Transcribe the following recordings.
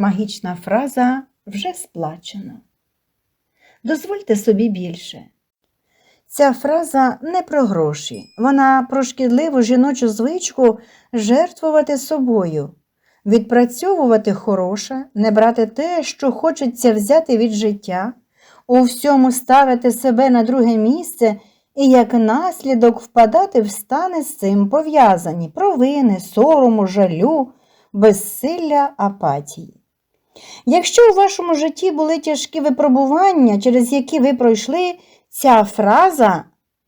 Магічна фраза вже сплачено. Дозвольте собі більше. Ця фраза не про гроші, вона про шкідливу жіночу звичку жертвувати собою, відпрацьовувати хороше, не брати те, що хочеться взяти від життя, у всьому ставити себе на друге місце і як наслідок впадати в стани з цим пов'язані провини, сорому, жалю, безсилля, апатії. Якщо у вашому житті були тяжкі випробування, через які ви пройшли, ця фраза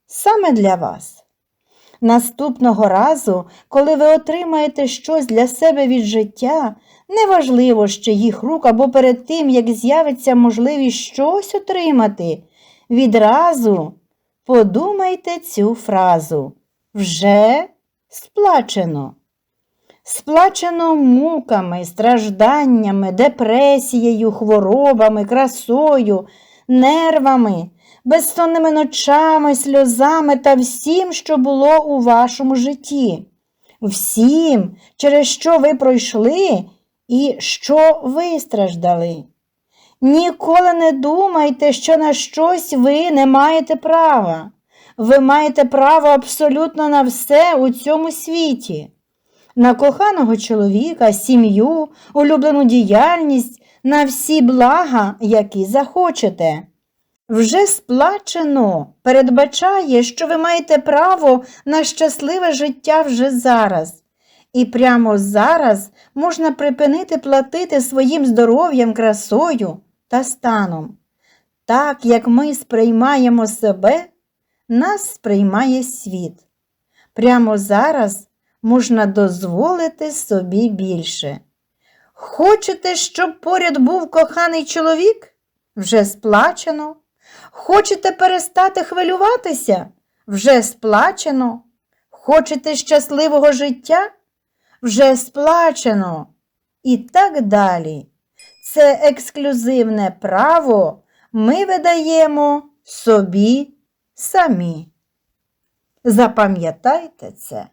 саме для вас. Наступного разу, коли ви отримаєте щось для себе від життя, неважливо з чиїх рук або перед тим, як з'явиться можливість щось отримати, відразу подумайте цю фразу. Вже сплачено. Сплачено муками, стражданнями, депресією, хворобами, красою, нервами, безсонними ночами, сльозами та всім, що було у вашому житті. Всім, через що ви пройшли і що вистраждали. Ніколи не думайте, що на щось ви не маєте права. Ви маєте право абсолютно на все у цьому світі. На коханого чоловіка, сім'ю, улюблену діяльність, на всі блага, які захочете. Вже сплачено передбачає, що ви маєте право на щасливе життя вже зараз. І прямо зараз можна припинити платити своїм здоров'ям, красою та станом. Так як ми сприймаємо себе, нас сприймає світ. Прямо зараз можна дозволити собі більше. Хочете, щоб поряд був коханий чоловік? Вже сплачено. Хочете перестати хвилюватися? Вже сплачено. Хочете щасливого життя? Вже сплачено. І так далі. Це ексклюзивне право ми видаємо собі самі. Запам'ятайте це.